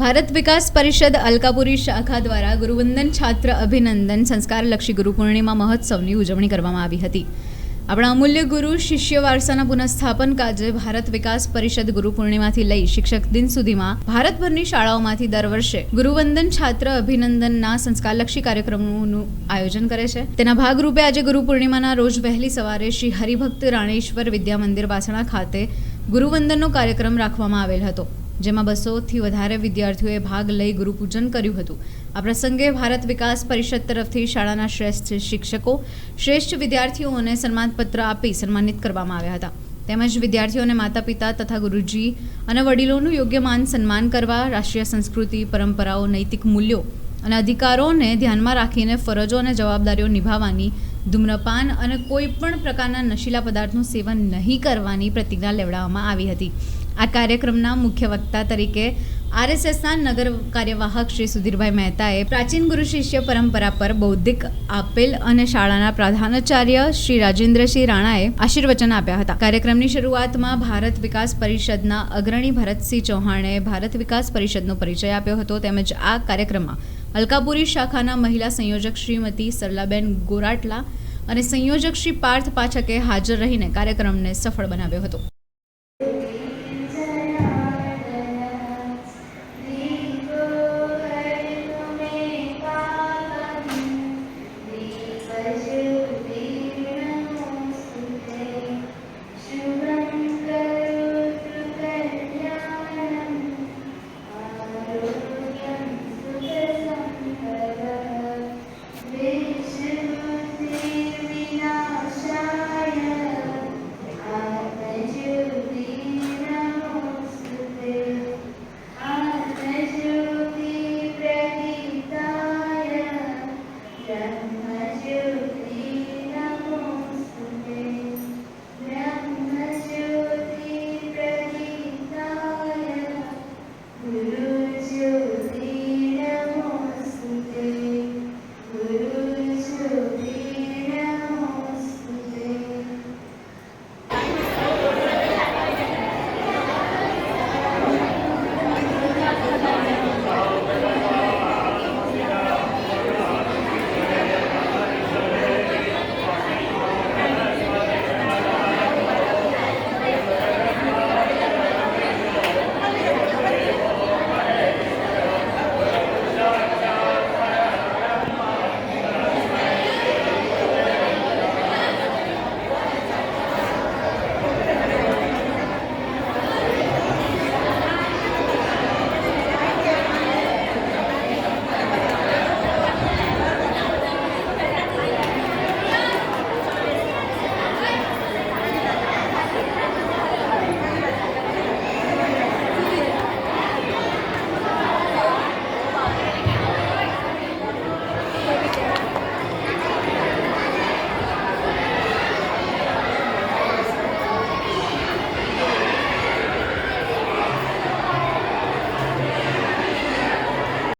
ભારત વિકાસ પરિષદ અલકાપુરી શાખા દ્વારા ગુરુવંદન છાત્ર અભિનંદન સંસ્કારલક્ષી ગુરુ પૂર્ણિમા મહોત્સવની ઉજવણી કરવામાં આવી હતી. આપણા અમૂલ્ય ગુરુ શિષ્ય વારસાના પુનઃસ્થાપન કાજે ભારત વિકાસ પરિષદ ગુરુ લઈ શિક્ષક દિન સુધીમાં ભારતભરની શાળાઓમાંથી દર વર્ષે ગુરુવંદન છાત્ર અભિનંદનના સંસ્કારલક્ષી કાર્યક્રમોનું આયોજન કરે છે. તેના ભાગરૂપે આજે ગુરુ પૂર્ણિમાના રોજ વહેલી સવારે શ્રી હરિભક્ત રાણેશ્વર વિદ્યા મંદિર વાસણા ખાતે ગુરુવંદનનો કાર્યક્રમ રાખવામાં આવેલ હતો. જેમાં બસોથી વધારે વિદ્યાર્થીઓએ ભાગ લઈ ગુરુપૂજન કર્યું હતું. આ પ્રસંગે ભારત વિકાસ પરિષદ તરફથી શાળાના શ્રેષ્ઠ શિક્ષકો, શ્રેષ્ઠ વિદ્યાર્થીઓને સન્માનપત્ર આપી સન્માનિત કરવામાં આવ્યા હતા. તેમજ વિદ્યાર્થીઓને માતા પિતા તથા ગુરુજી અને વડીલોનું યોગ્ય માન સન્માન કરવા, રાષ્ટ્રીય સંસ્કૃતિ, પરંપરાઓ, નૈતિક મૂલ્યો અને અધિકારોને ધ્યાનમાં રાખીને ફરજો અને જવાબદારીઓ નિભાવવાની ધૂમ્રપાન અને કોઈ પણ પ્રકારના નશીલા પદાર્થનું સેવન નહીં કરવાની પ્રતિજ્ઞા લેવડાવવામાં આવી હતી. આ કાર્યક્રમના મુખ્ય વક્તા તરીકે આરએસએસના નગર કાર્યવાહક શ્રી સુધીરભાઈ મહેતાએ પ્રાચીન ગુરુ શિષ્ય પરંપરા પર બૌદ્ધિક આપેલ અને શાળાના પ્રધાનાચાર્ય શ્રી રાજેન્દ્રસિંહ રાણાએ આશીર્વચન આપ્યા હતા. કાર્યક્રમની શરૂઆતમાં ભારત વિકાસ પરિષદના અગ્રણી ભરતસિંહ ચૌહાણે ભારત વિકાસ પરિષદનો પરિચય આપ્યો હતો. તેમજ આ કાર્યક્રમમાં અલકાપુરી શાખાના મહિલા સંયોજક શ્રીમતી સરલાબેન ગોરાટલા અને સંયોજક શ્રી પાર્થ પાઠકે હાજર રહીને કાર્યક્રમને સફળ બનાવ્યો હતો.